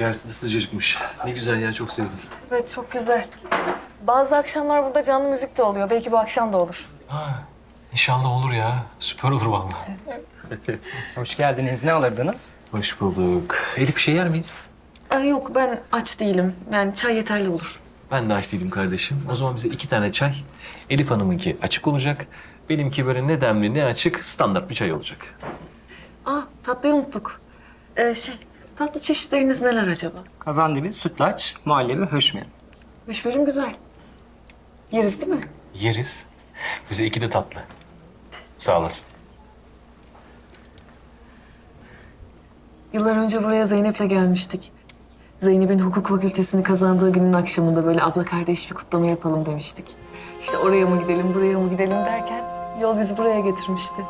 İçerisi de sıcacıkmış. Ne güzel ya çok sevdim. Evet çok güzel. Bazı akşamlar burada canlı müzik de oluyor. Belki bu akşam da olur. Ha, inşallah olur ya. Süper olur vallahi. Hoş geldiniz. Ne alırdınız? Hoş bulduk. Elif bir şey yer miyiz? Ee, yok ben aç değilim. Yani çay yeterli olur. Ben de aç değilim kardeşim. O zaman bize iki tane çay. Elif Hanım'ınki açık olacak. Benimki böyle ne demli ne açık standart bir çay olacak. Aa tatlıyı unuttuk. Ee, şey tatlı çeşitleriniz neler acaba? Kazandibi, sütlaç, muhallebi, höşmerim. Bölüm güzel. Yeriz değil mi? Yeriz. Bize iki de tatlı. Sağ olasın. Yıllar önce buraya Zeynep'le gelmiştik. Zeynep'in hukuk fakültesini kazandığı günün akşamında böyle abla kardeş bir kutlama yapalım demiştik. İşte oraya mı gidelim, buraya mı gidelim derken yol bizi buraya getirmişti.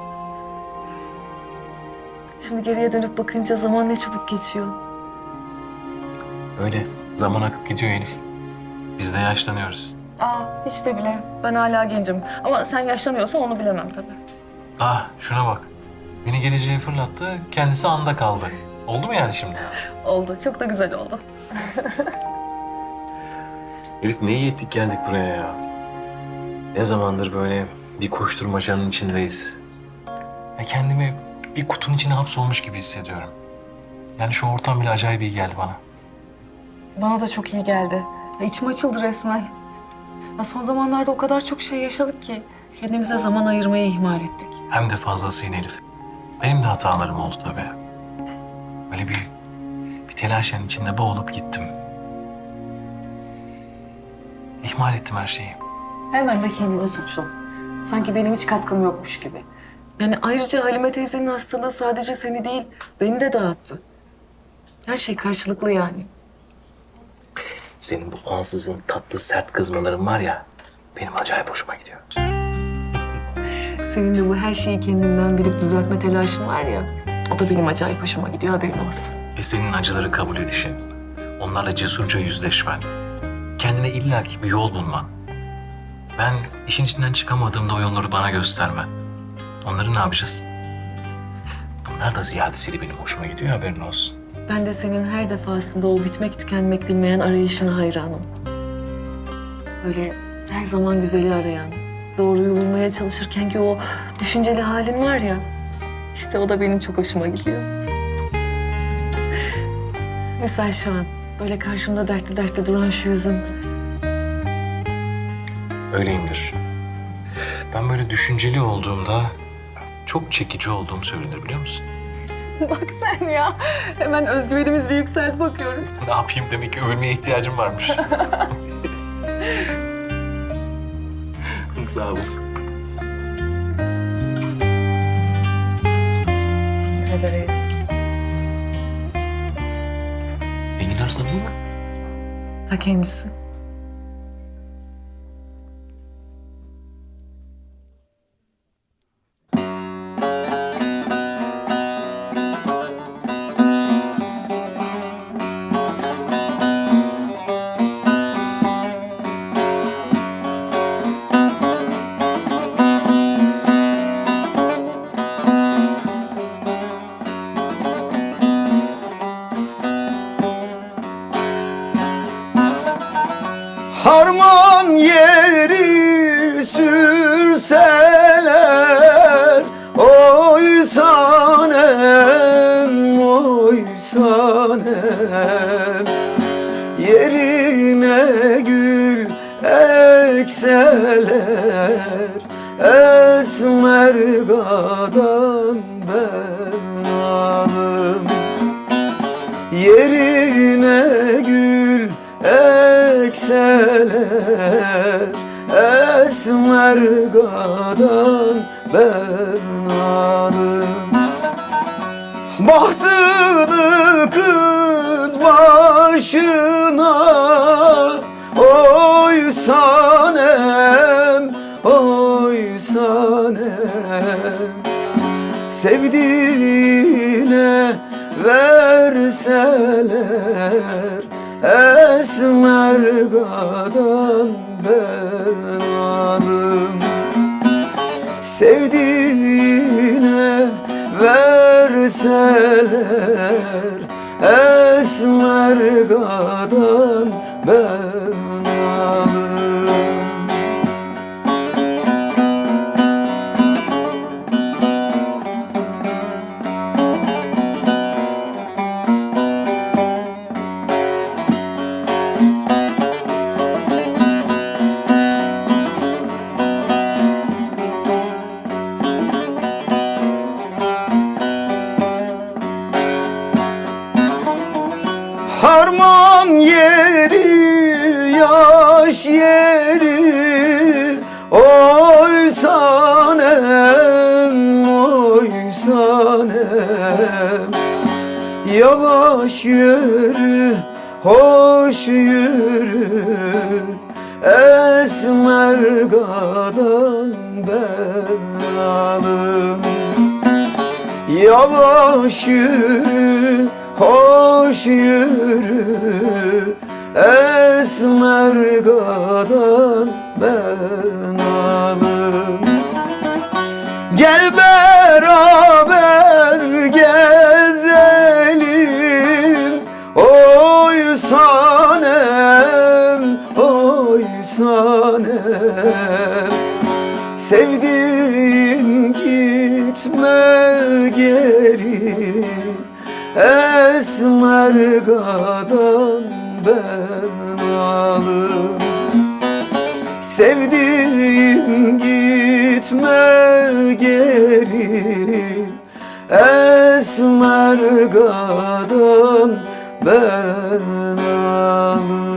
Şimdi geriye dönüp bakınca zaman ne çabuk geçiyor. Öyle. Zaman akıp gidiyor Elif. Biz de yaşlanıyoruz. Aa hiç de bile. Ben hala gencim. Ama sen yaşlanıyorsan onu bilemem tabii. Ah şuna bak. Beni geleceğe fırlattı. Kendisi anda kaldı. Oldu mu yani şimdi? Oldu. Çok da güzel oldu. Elif ne iyi ettik geldik buraya ya. Ne zamandır böyle bir koşturmacanın içindeyiz. Ya kendimi bir kutunun içine hapsolmuş gibi hissediyorum. Yani şu ortam bile acayip iyi geldi bana. Bana da çok iyi geldi. Ya içim açıldı resmen. Ya son zamanlarda o kadar çok şey yaşadık ki kendimize zaman ayırmayı ihmal ettik. Hem de fazlasıyla Elif. Benim de hatalarım oldu tabii. Böyle bir, bir telaşın içinde boğulup gittim. İhmal ettim her şeyi. Hemen de kendini suçlu. Sanki benim hiç katkım yokmuş gibi. Yani ayrıca Halime teyzenin hastalığı sadece seni değil, beni de dağıttı. Her şey karşılıklı yani. Senin bu ansızın tatlı sert kızmaların var ya, benim acayip hoşuma gidiyor. Senin de bu her şeyi kendinden bilip düzeltme telaşın var ya. O da benim acayip hoşuma gidiyor haberin olsun. Ve senin acıları kabul edişin, onlarla cesurca yüzleşmen, kendine illaki bir yol bulman. Ben işin içinden çıkamadığımda o yolları bana göstermen. Onları ne yapacağız? Bunlar da ziyadesiyle benim hoşuma gidiyor haberin olsun. Ben de senin her defasında o bitmek tükenmek bilmeyen arayışına hayranım. Böyle her zaman güzeli arayan, doğruyu bulmaya çalışırken ki o düşünceli halin var ya. İşte o da benim çok hoşuma gidiyor. Misal şu an böyle karşımda dertli dertli duran şu yüzün. Öyleyimdir. Ben böyle düşünceli olduğumda çok çekici olduğum söylenir biliyor musun? Bak sen ya. Hemen özgüvenimiz bir yükseldi bakıyorum. Ne yapayım demek ki övülmeye ihtiyacım varmış. Sağ olasın. Teşekkür ederiz. Enginar sanıyor mu? Ta kendisi. Yerine gül ekseler Esmer gadan ben alım. Yerine gül ekseler Esmer gadan ben alım. Bahtını kız sanem, oy sanem. Sevdiğine verseler Esmer gadan ben alım Sevdiğine verseler Esmer kadın ben Yavaş yürü, hoş yürü. Esmer kadın ben alım Yavaş yürü, hoş yürü. Esmer kadın ben alım Gel beraber sanem Sevdiğim gitme geri Esmer kadın ben alım Sevdiğim gitme geri Esmer kadın ben alım